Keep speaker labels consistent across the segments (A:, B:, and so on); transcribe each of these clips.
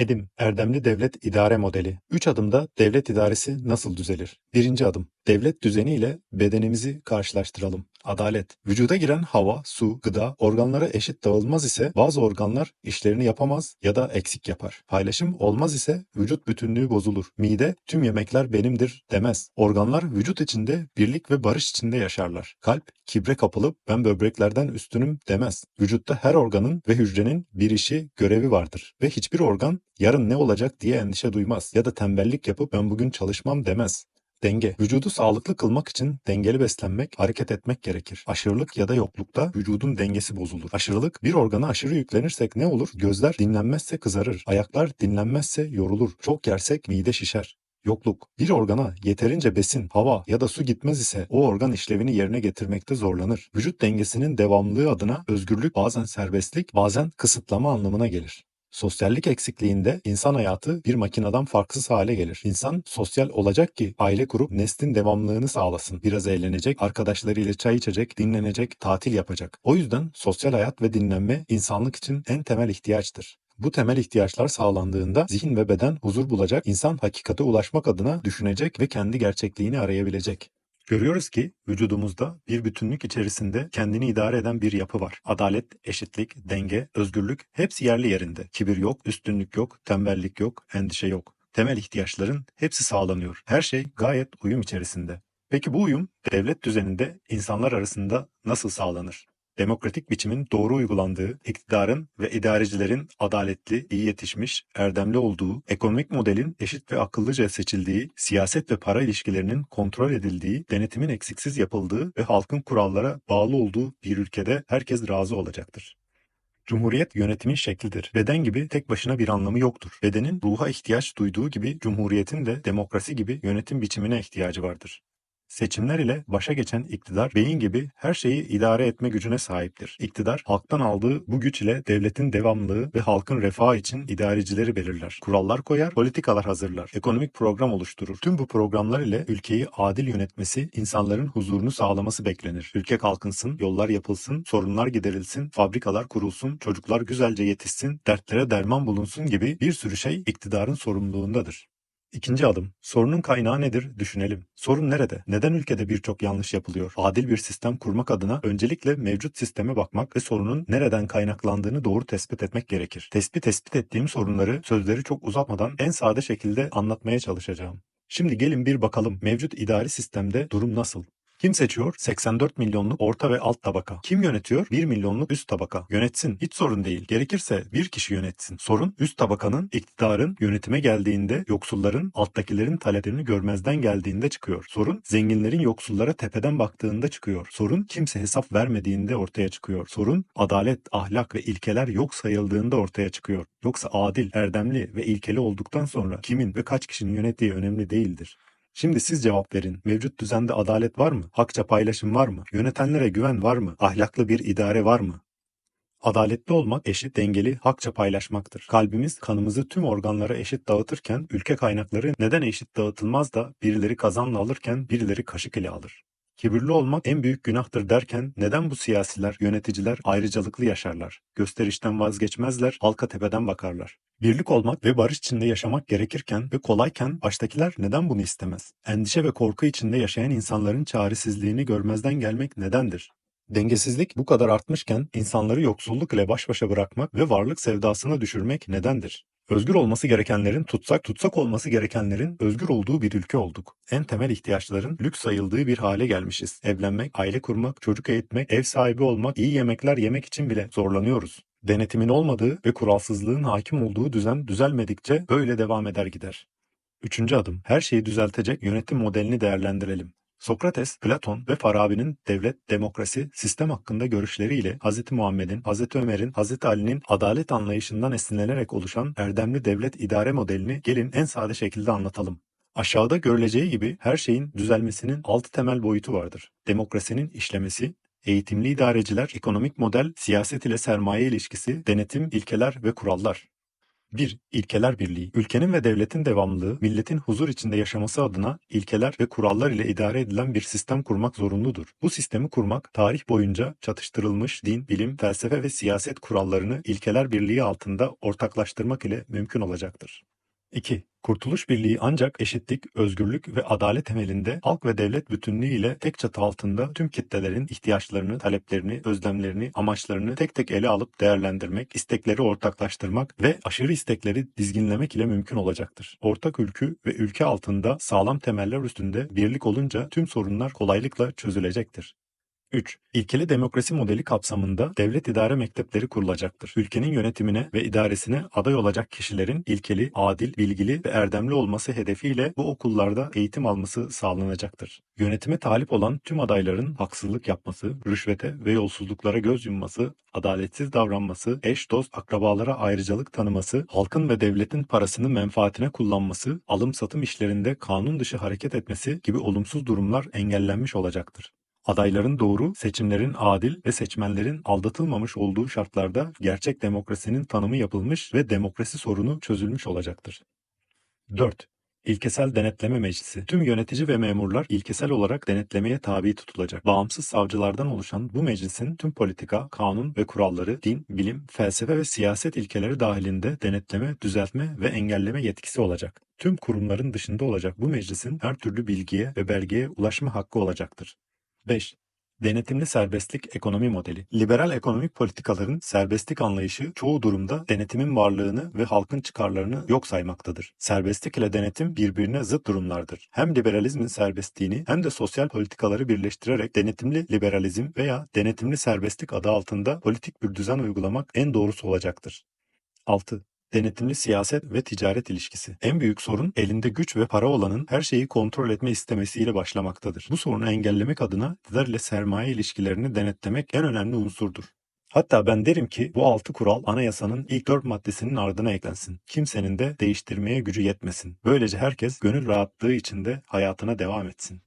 A: Edim, Erdemli Devlet İdare Modeli. 3 adımda devlet idaresi nasıl düzelir? Birinci adım, devlet düzeni ile bedenimizi karşılaştıralım. Adalet. Vücuda giren hava, su, gıda organlara eşit dağılmaz ise bazı organlar işlerini yapamaz ya da eksik yapar. Paylaşım olmaz ise vücut bütünlüğü bozulur. Mide tüm yemekler benimdir demez. Organlar vücut içinde birlik ve barış içinde yaşarlar. Kalp kibre kapılıp ben böbreklerden üstünüm demez. Vücutta her organın ve hücrenin bir işi, görevi vardır ve hiçbir organ yarın ne olacak diye endişe duymaz ya da tembellik yapıp ben bugün çalışmam demez. Denge. Vücudu sağlıklı kılmak için dengeli beslenmek, hareket etmek gerekir. Aşırılık ya da yoklukta vücudun dengesi bozulur. Aşırılık bir organa aşırı yüklenirsek ne olur? Gözler dinlenmezse kızarır. Ayaklar dinlenmezse yorulur. Çok yersek mide şişer. Yokluk. Bir organa yeterince besin, hava ya da su gitmez ise o organ işlevini yerine getirmekte zorlanır. Vücut dengesinin devamlılığı adına özgürlük bazen serbestlik, bazen kısıtlama anlamına gelir. Sosyallik eksikliğinde insan hayatı bir makineden farksız hale gelir. İnsan sosyal olacak ki aile kurup neslin devamlılığını sağlasın. Biraz eğlenecek, arkadaşlarıyla çay içecek, dinlenecek, tatil yapacak. O yüzden sosyal hayat ve dinlenme insanlık için en temel ihtiyaçtır. Bu temel ihtiyaçlar sağlandığında zihin ve beden huzur bulacak, insan hakikate ulaşmak adına düşünecek ve kendi gerçekliğini arayabilecek. Görüyoruz ki vücudumuzda bir bütünlük içerisinde kendini idare eden bir yapı var. Adalet, eşitlik, denge, özgürlük hepsi yerli yerinde. Kibir yok, üstünlük yok, tembellik yok, endişe yok. Temel ihtiyaçların hepsi sağlanıyor. Her şey gayet uyum içerisinde. Peki bu uyum devlet düzeninde insanlar arasında nasıl sağlanır? Demokratik biçimin doğru uygulandığı, iktidarın ve idarecilerin adaletli, iyi yetişmiş, erdemli olduğu, ekonomik modelin eşit ve akıllıca seçildiği, siyaset ve para ilişkilerinin kontrol edildiği, denetimin eksiksiz yapıldığı ve halkın kurallara bağlı olduğu bir ülkede herkes razı olacaktır. Cumhuriyet yönetimin şeklidir. Beden gibi tek başına bir anlamı yoktur. Bedenin ruha ihtiyaç duyduğu gibi cumhuriyetin de demokrasi gibi yönetim biçimine ihtiyacı vardır. Seçimler ile başa geçen iktidar beyin gibi her şeyi idare etme gücüne sahiptir. İktidar halktan aldığı bu güç ile devletin devamlılığı ve halkın refahı için idarecileri belirler. Kurallar koyar, politikalar hazırlar, ekonomik program oluşturur. Tüm bu programlar ile ülkeyi adil yönetmesi, insanların huzurunu sağlaması beklenir. Ülke kalkınsın, yollar yapılsın, sorunlar giderilsin, fabrikalar kurulsun, çocuklar güzelce yetişsin, dertlere derman bulunsun gibi bir sürü şey iktidarın sorumluluğundadır. İkinci adım. Sorunun kaynağı nedir? Düşünelim. Sorun nerede? Neden ülkede birçok yanlış yapılıyor? Adil bir sistem kurmak adına öncelikle mevcut sisteme bakmak ve sorunun nereden kaynaklandığını doğru tespit etmek gerekir. Tespit tespit ettiğim sorunları sözleri çok uzatmadan en sade şekilde anlatmaya çalışacağım. Şimdi gelin bir bakalım mevcut idari sistemde durum nasıl? Kim seçiyor? 84 milyonluk orta ve alt tabaka. Kim yönetiyor? 1 milyonluk üst tabaka. Yönetsin. Hiç sorun değil. Gerekirse bir kişi yönetsin. Sorun üst tabakanın, iktidarın yönetime geldiğinde yoksulların, alttakilerin taleplerini görmezden geldiğinde çıkıyor. Sorun zenginlerin yoksullara tepeden baktığında çıkıyor. Sorun kimse hesap vermediğinde ortaya çıkıyor. Sorun adalet, ahlak ve ilkeler yok sayıldığında ortaya çıkıyor. Yoksa adil, erdemli ve ilkeli olduktan sonra kimin ve kaç kişinin yönettiği önemli değildir. Şimdi siz cevap verin. Mevcut düzende adalet var mı? Hakça paylaşım var mı? Yönetenlere güven var mı? Ahlaklı bir idare var mı? Adaletli olmak eşit, dengeli, hakça paylaşmaktır. Kalbimiz kanımızı tüm organlara eşit dağıtırken ülke kaynakları neden eşit dağıtılmaz da birileri kazanla alırken birileri kaşık ile alır? Kibirli olmak en büyük günahtır derken neden bu siyasiler, yöneticiler ayrıcalıklı yaşarlar? Gösterişten vazgeçmezler, halka tepeden bakarlar. Birlik olmak ve barış içinde yaşamak gerekirken ve kolayken baştakiler neden bunu istemez? Endişe ve korku içinde yaşayan insanların çaresizliğini görmezden gelmek nedendir? Dengesizlik bu kadar artmışken insanları yoksulluk ile baş başa bırakmak ve varlık sevdasına düşürmek nedendir? Özgür olması gerekenlerin tutsak, tutsak olması gerekenlerin özgür olduğu bir ülke olduk. En temel ihtiyaçların lüks sayıldığı bir hale gelmişiz. Evlenmek, aile kurmak, çocuk eğitmek, ev sahibi olmak, iyi yemekler yemek için bile zorlanıyoruz. Denetimin olmadığı ve kuralsızlığın hakim olduğu düzen düzelmedikçe böyle devam eder gider. Üçüncü adım, her şeyi düzeltecek yönetim modelini değerlendirelim. Sokrates, Platon ve Farabi'nin devlet, demokrasi, sistem hakkında görüşleriyle Hz. Muhammed'in, Hz. Ömer'in, Hz. Ali'nin adalet anlayışından esinlenerek oluşan erdemli devlet idare modelini gelin en sade şekilde anlatalım. Aşağıda görüleceği gibi her şeyin düzelmesinin altı temel boyutu vardır. Demokrasinin işlemesi, eğitimli idareciler, ekonomik model, siyaset ile sermaye ilişkisi, denetim, ilkeler ve kurallar. 1. İlkeler Birliği. Ülkenin ve devletin devamlılığı, milletin huzur içinde yaşaması adına ilkeler ve kurallar ile idare edilen bir sistem kurmak zorunludur. Bu sistemi kurmak, tarih boyunca çatıştırılmış din, bilim, felsefe ve siyaset kurallarını ilkeler birliği altında ortaklaştırmak ile mümkün olacaktır. 2. Kurtuluş Birliği ancak eşitlik, özgürlük ve adalet temelinde halk ve devlet bütünlüğü ile tek çatı altında tüm kitlelerin ihtiyaçlarını, taleplerini, özlemlerini, amaçlarını tek tek ele alıp değerlendirmek, istekleri ortaklaştırmak ve aşırı istekleri dizginlemek ile mümkün olacaktır. Ortak ülkü ve ülke altında sağlam temeller üstünde birlik olunca tüm sorunlar kolaylıkla çözülecektir. 3. İlkeli demokrasi modeli kapsamında devlet idare mektepleri kurulacaktır. Ülkenin yönetimine ve idaresine aday olacak kişilerin ilkeli, adil, bilgili ve erdemli olması hedefiyle bu okullarda eğitim alması sağlanacaktır. Yönetime talip olan tüm adayların haksızlık yapması, rüşvete ve yolsuzluklara göz yumması, adaletsiz davranması, eş dost akrabalara ayrıcalık tanıması, halkın ve devletin parasını menfaatine kullanması, alım satım işlerinde kanun dışı hareket etmesi gibi olumsuz durumlar engellenmiş olacaktır. Adayların doğru, seçimlerin adil ve seçmenlerin aldatılmamış olduğu şartlarda gerçek demokrasinin tanımı yapılmış ve demokrasi sorunu çözülmüş olacaktır. 4. İlkesel Denetleme Meclisi. Tüm yönetici ve memurlar ilkesel olarak denetlemeye tabi tutulacak. Bağımsız savcılardan oluşan bu meclisin tüm politika, kanun ve kuralları, din, bilim, felsefe ve siyaset ilkeleri dahilinde denetleme, düzeltme ve engelleme yetkisi olacak. Tüm kurumların dışında olacak bu meclisin her türlü bilgiye ve belgeye ulaşma hakkı olacaktır. 5. Denetimli serbestlik ekonomi modeli. Liberal ekonomik politikaların serbestlik anlayışı çoğu durumda denetimin varlığını ve halkın çıkarlarını yok saymaktadır. Serbestlik ile denetim birbirine zıt durumlardır. Hem liberalizmin serbestliğini hem de sosyal politikaları birleştirerek denetimli liberalizm veya denetimli serbestlik adı altında politik bir düzen uygulamak en doğrusu olacaktır. 6. Denetimli siyaset ve ticaret ilişkisi. En büyük sorun elinde güç ve para olanın her şeyi kontrol etme istemesiyle başlamaktadır. Bu sorunu engellemek adına iktidar ile sermaye ilişkilerini denetlemek en önemli unsurdur. Hatta ben derim ki bu altı kural anayasanın ilk dört maddesinin ardına eklensin. Kimsenin de değiştirmeye gücü yetmesin. Böylece herkes gönül rahatlığı içinde hayatına devam etsin.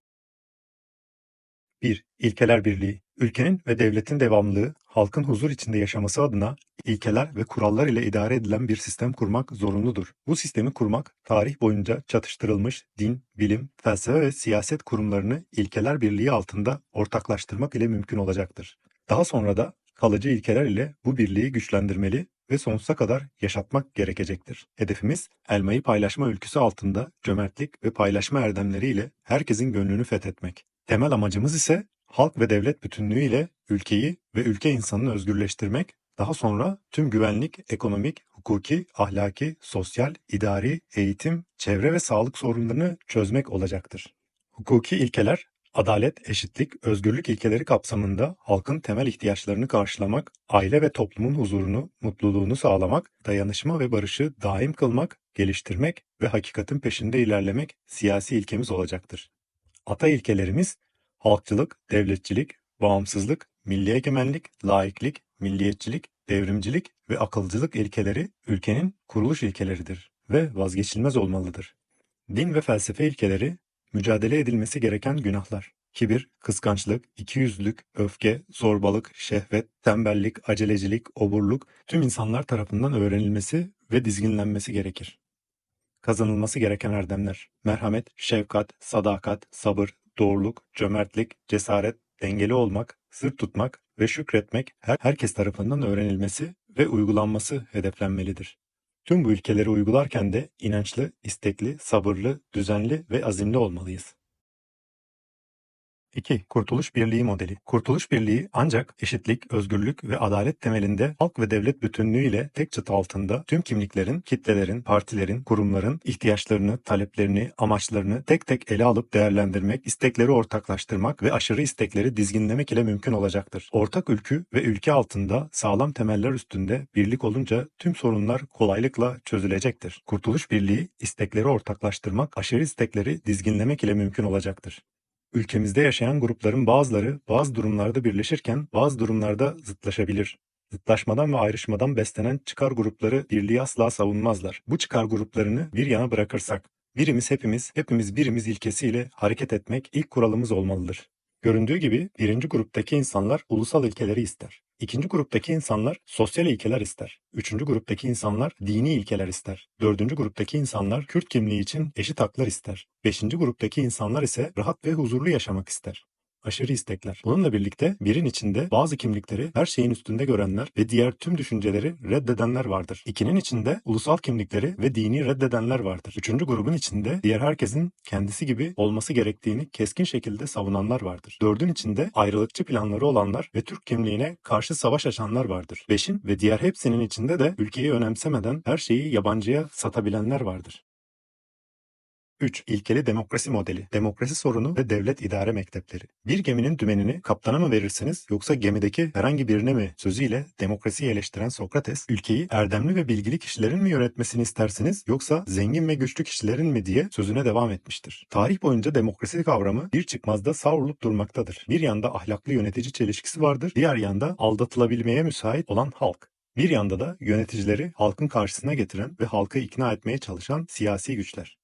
A: 1. İlkeler Birliği Ülkenin ve devletin devamlılığı, halkın huzur içinde yaşaması adına ilkeler ve kurallar ile idare edilen bir sistem kurmak zorunludur. Bu sistemi kurmak, tarih boyunca çatıştırılmış din, bilim, felsefe ve siyaset kurumlarını ilkeler birliği altında ortaklaştırmak ile mümkün olacaktır. Daha sonra da kalıcı ilkeler ile bu birliği güçlendirmeli ve sonsuza kadar yaşatmak gerekecektir. Hedefimiz elmayı paylaşma ülküsü altında cömertlik ve paylaşma erdemleriyle herkesin gönlünü fethetmek. Temel amacımız ise halk ve devlet bütünlüğüyle ülkeyi ve ülke insanını özgürleştirmek, daha sonra tüm güvenlik, ekonomik, hukuki, ahlaki, sosyal, idari, eğitim, çevre ve sağlık sorunlarını çözmek olacaktır. Hukuki ilkeler, adalet, eşitlik, özgürlük ilkeleri kapsamında halkın temel ihtiyaçlarını karşılamak, aile ve toplumun huzurunu, mutluluğunu sağlamak, dayanışma ve barışı daim kılmak, geliştirmek ve hakikatin peşinde ilerlemek siyasi ilkemiz olacaktır. Ata ilkelerimiz halkçılık, devletçilik, bağımsızlık, milli egemenlik, laiklik, milliyetçilik, devrimcilik ve akılcılık ilkeleri ülkenin kuruluş ilkeleridir ve vazgeçilmez olmalıdır. Din ve felsefe ilkeleri mücadele edilmesi gereken günahlar. Kibir, kıskançlık, ikiyüzlülük, öfke, zorbalık, şehvet, tembellik, acelecilik, oburluk tüm insanlar tarafından öğrenilmesi ve dizginlenmesi gerekir. Kazanılması gereken erdemler. Merhamet, şefkat, sadakat, sabır, doğruluk, cömertlik, cesaret, dengeli olmak, sır tutmak ve şükretmek her herkes tarafından öğrenilmesi ve uygulanması hedeflenmelidir. Tüm bu ilkeleri uygularken de inançlı, istekli, sabırlı, düzenli ve azimli olmalıyız. 2. Kurtuluş Birliği modeli. Kurtuluş Birliği ancak eşitlik, özgürlük ve adalet temelinde halk ve devlet bütünlüğü ile tek çatı altında tüm kimliklerin, kitlelerin, partilerin, kurumların ihtiyaçlarını, taleplerini, amaçlarını tek tek ele alıp değerlendirmek, istekleri ortaklaştırmak ve aşırı istekleri dizginlemek ile mümkün olacaktır. Ortak ülkü ve ülke altında sağlam temeller üstünde birlik olunca tüm sorunlar kolaylıkla çözülecektir. Kurtuluş Birliği istekleri ortaklaştırmak, aşırı istekleri dizginlemek ile mümkün olacaktır. Ülkemizde yaşayan grupların bazıları bazı durumlarda birleşirken bazı durumlarda zıtlaşabilir. Zıtlaşmadan ve ayrışmadan beslenen çıkar grupları birliği asla savunmazlar. Bu çıkar gruplarını bir yana bırakırsak, birimiz hepimiz, hepimiz birimiz ilkesiyle hareket etmek ilk kuralımız olmalıdır. Göründüğü gibi birinci gruptaki insanlar ulusal ilkeleri ister. İkinci gruptaki insanlar sosyal ilkeler ister. Üçüncü gruptaki insanlar dini ilkeler ister. Dördüncü gruptaki insanlar Kürt kimliği için eşit haklar ister. Beşinci gruptaki insanlar ise rahat ve huzurlu yaşamak ister aşırı istekler. Bununla birlikte birin içinde bazı kimlikleri her şeyin üstünde görenler ve diğer tüm düşünceleri reddedenler vardır. İkinin içinde ulusal kimlikleri ve dini reddedenler vardır. Üçüncü grubun içinde diğer herkesin kendisi gibi olması gerektiğini keskin şekilde savunanlar vardır. Dördün içinde ayrılıkçı planları olanlar ve Türk kimliğine karşı savaş açanlar vardır. Beşin ve diğer hepsinin içinde de ülkeyi önemsemeden her şeyi yabancıya satabilenler vardır. 3. İlkeli demokrasi modeli, demokrasi sorunu ve devlet idare mektepleri. Bir geminin dümenini kaptana mı verirsiniz yoksa gemideki herhangi birine mi sözüyle demokrasiyi eleştiren Sokrates, ülkeyi erdemli ve bilgili kişilerin mi yönetmesini istersiniz yoksa zengin ve güçlü kişilerin mi diye sözüne devam etmiştir. Tarih boyunca demokrasi kavramı bir çıkmazda savrulup durmaktadır. Bir yanda ahlaklı yönetici çelişkisi vardır, diğer yanda aldatılabilmeye müsait olan halk. Bir yanda da yöneticileri halkın karşısına getiren ve halkı ikna etmeye çalışan siyasi güçler.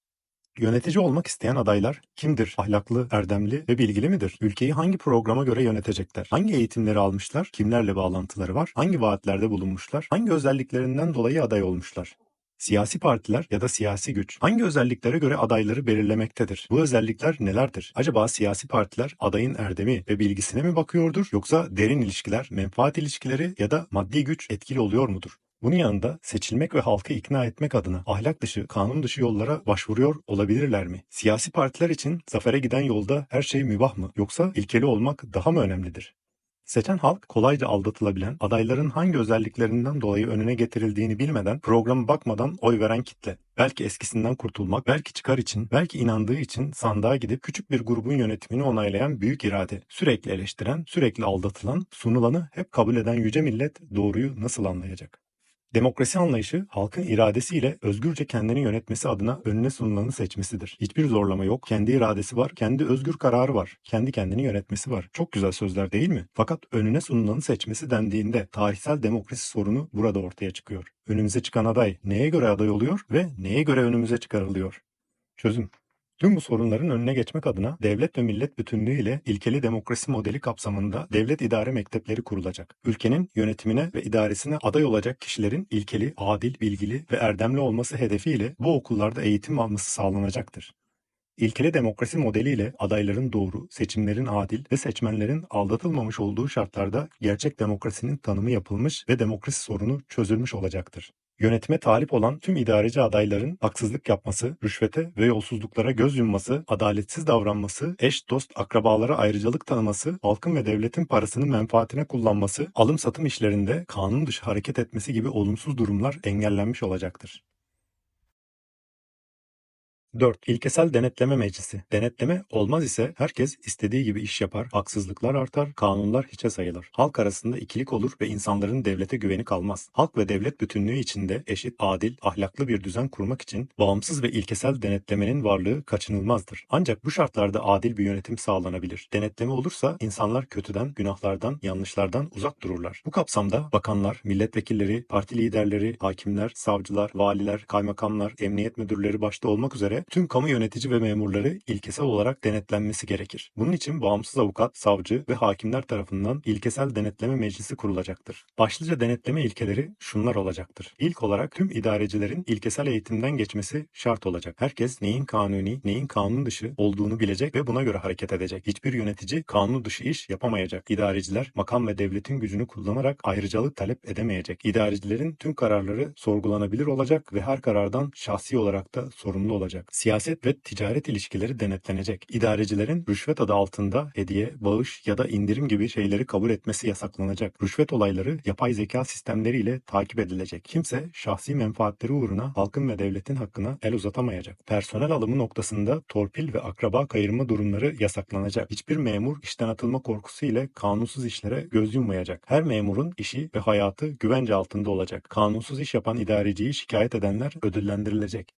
A: Yönetici olmak isteyen adaylar kimdir? Ahlaklı, erdemli ve bilgili midir? Ülkeyi hangi programa göre yönetecekler? Hangi eğitimleri almışlar? Kimlerle bağlantıları var? Hangi vaatlerde bulunmuşlar? Hangi özelliklerinden dolayı aday olmuşlar? Siyasi partiler ya da siyasi güç hangi özelliklere göre adayları belirlemektedir? Bu özellikler nelerdir? Acaba siyasi partiler adayın erdemi ve bilgisine mi bakıyordur yoksa derin ilişkiler, menfaat ilişkileri ya da maddi güç etkili oluyor mudur? Bunun yanında seçilmek ve halkı ikna etmek adına ahlak dışı, kanun dışı yollara başvuruyor olabilirler mi? Siyasi partiler için zafere giden yolda her şey mübah mı yoksa ilkeli olmak daha mı önemlidir? Seçen halk kolayca aldatılabilen, adayların hangi özelliklerinden dolayı önüne getirildiğini bilmeden, programa bakmadan oy veren kitle. Belki eskisinden kurtulmak, belki çıkar için, belki inandığı için sandığa gidip küçük bir grubun yönetimini onaylayan büyük irade. Sürekli eleştiren, sürekli aldatılan, sunulanı hep kabul eden yüce millet doğruyu nasıl anlayacak? Demokrasi anlayışı halkın iradesiyle özgürce kendini yönetmesi adına önüne sunulanı seçmesidir. Hiçbir zorlama yok, kendi iradesi var, kendi özgür kararı var, kendi kendini yönetmesi var. Çok güzel sözler değil mi? Fakat önüne sunulanı seçmesi dendiğinde tarihsel demokrasi sorunu burada ortaya çıkıyor. Önümüze çıkan aday neye göre aday oluyor ve neye göre önümüze çıkarılıyor? Çözüm Tüm bu sorunların önüne geçmek adına devlet ve millet bütünlüğü ile ilkeli demokrasi modeli kapsamında devlet idare mektepleri kurulacak. Ülkenin yönetimine ve idaresine aday olacak kişilerin ilkeli, adil, bilgili ve erdemli olması hedefiyle bu okullarda eğitim alması sağlanacaktır. İlkeli demokrasi modeliyle adayların doğru, seçimlerin adil ve seçmenlerin aldatılmamış olduğu şartlarda gerçek demokrasinin tanımı yapılmış ve demokrasi sorunu çözülmüş olacaktır. Yönetime talip olan tüm idareci adayların haksızlık yapması, rüşvete ve yolsuzluklara göz yumması, adaletsiz davranması, eş dost akrabalara ayrıcalık tanıması, halkın ve devletin parasını menfaatine kullanması, alım satım işlerinde kanun dışı hareket etmesi gibi olumsuz durumlar engellenmiş olacaktır. 4. İlkesel Denetleme Meclisi. Denetleme olmaz ise herkes istediği gibi iş yapar, haksızlıklar artar, kanunlar hiçe sayılır. Halk arasında ikilik olur ve insanların devlete güveni kalmaz. Halk ve devlet bütünlüğü içinde eşit, adil, ahlaklı bir düzen kurmak için bağımsız ve ilkesel denetlemenin varlığı kaçınılmazdır. Ancak bu şartlarda adil bir yönetim sağlanabilir. Denetleme olursa insanlar kötüden, günahlardan, yanlışlardan uzak dururlar. Bu kapsamda bakanlar, milletvekilleri, parti liderleri, hakimler, savcılar, valiler, kaymakamlar, emniyet müdürleri başta olmak üzere tüm kamu yönetici ve memurları ilkesel olarak denetlenmesi gerekir. Bunun için bağımsız avukat, savcı ve hakimler tarafından ilkesel denetleme meclisi kurulacaktır. Başlıca denetleme ilkeleri şunlar olacaktır. İlk olarak tüm idarecilerin ilkesel eğitimden geçmesi şart olacak. Herkes neyin kanuni, neyin kanun dışı olduğunu bilecek ve buna göre hareket edecek. Hiçbir yönetici kanun dışı iş yapamayacak. İdareciler makam ve devletin gücünü kullanarak ayrıcalık talep edemeyecek. İdarecilerin tüm kararları sorgulanabilir olacak ve her karardan şahsi olarak da sorumlu olacak siyaset ve ticaret ilişkileri denetlenecek. İdarecilerin rüşvet adı altında hediye, bağış ya da indirim gibi şeyleri kabul etmesi yasaklanacak. Rüşvet olayları yapay zeka sistemleriyle takip edilecek. Kimse şahsi menfaatleri uğruna halkın ve devletin hakkına el uzatamayacak. Personel alımı noktasında torpil ve akraba kayırma durumları yasaklanacak. Hiçbir memur işten atılma korkusu ile kanunsuz işlere göz yummayacak. Her memurun işi ve hayatı güvence altında olacak. Kanunsuz iş yapan idareciyi şikayet edenler ödüllendirilecek.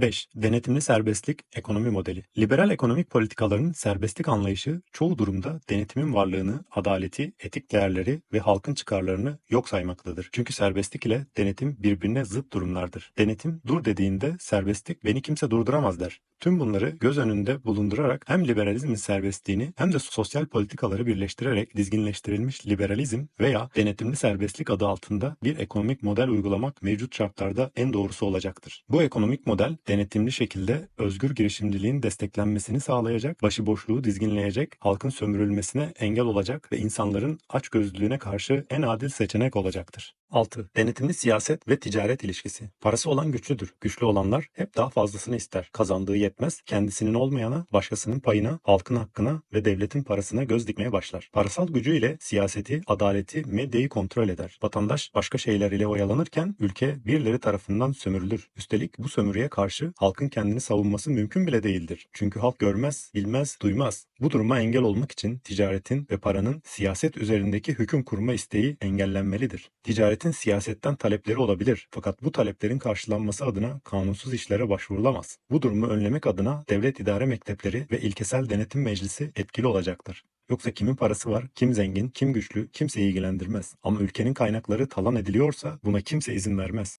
A: 5. Denetimli serbestlik ekonomi modeli. Liberal ekonomik politikaların serbestlik anlayışı çoğu durumda denetimin varlığını, adaleti, etik değerleri ve halkın çıkarlarını yok saymaktadır. Çünkü serbestlik ile denetim birbirine zıt durumlardır. Denetim dur dediğinde serbestlik beni kimse durduramaz der. Tüm bunları göz önünde bulundurarak hem liberalizmin serbestliğini hem de sosyal politikaları birleştirerek dizginleştirilmiş liberalizm veya denetimli serbestlik adı altında bir ekonomik model uygulamak mevcut şartlarda en doğrusu olacaktır. Bu ekonomik model denetimli şekilde özgür girişimciliğin desteklenmesini sağlayacak, başıboşluğu dizginleyecek, halkın sömürülmesine engel olacak ve insanların açgözlülüğüne karşı en adil seçenek olacaktır. 6. Denetimli siyaset ve ticaret ilişkisi. Parası olan güçlüdür. Güçlü olanlar hep daha fazlasını ister. Kazandığı yetmez, kendisinin olmayana, başkasının payına, halkın hakkına ve devletin parasına göz dikmeye başlar. Parasal gücüyle siyaseti, adaleti, medyayı kontrol eder. Vatandaş başka şeyler ile oyalanırken ülke birileri tarafından sömürülür. Üstelik bu sömürüye karşı halkın kendini savunması mümkün bile değildir. Çünkü halk görmez, bilmez, duymaz. Bu duruma engel olmak için ticaretin ve paranın siyaset üzerindeki hüküm kurma isteği engellenmelidir. Ticaretin siyasetten talepleri olabilir fakat bu taleplerin karşılanması adına kanunsuz işlere başvurulamaz. Bu durumu önlemek adına devlet idare mektepleri ve ilkesel denetim meclisi etkili olacaktır. Yoksa kimin parası var, kim zengin, kim güçlü kimseyi ilgilendirmez. Ama ülkenin kaynakları talan ediliyorsa buna kimse izin vermez.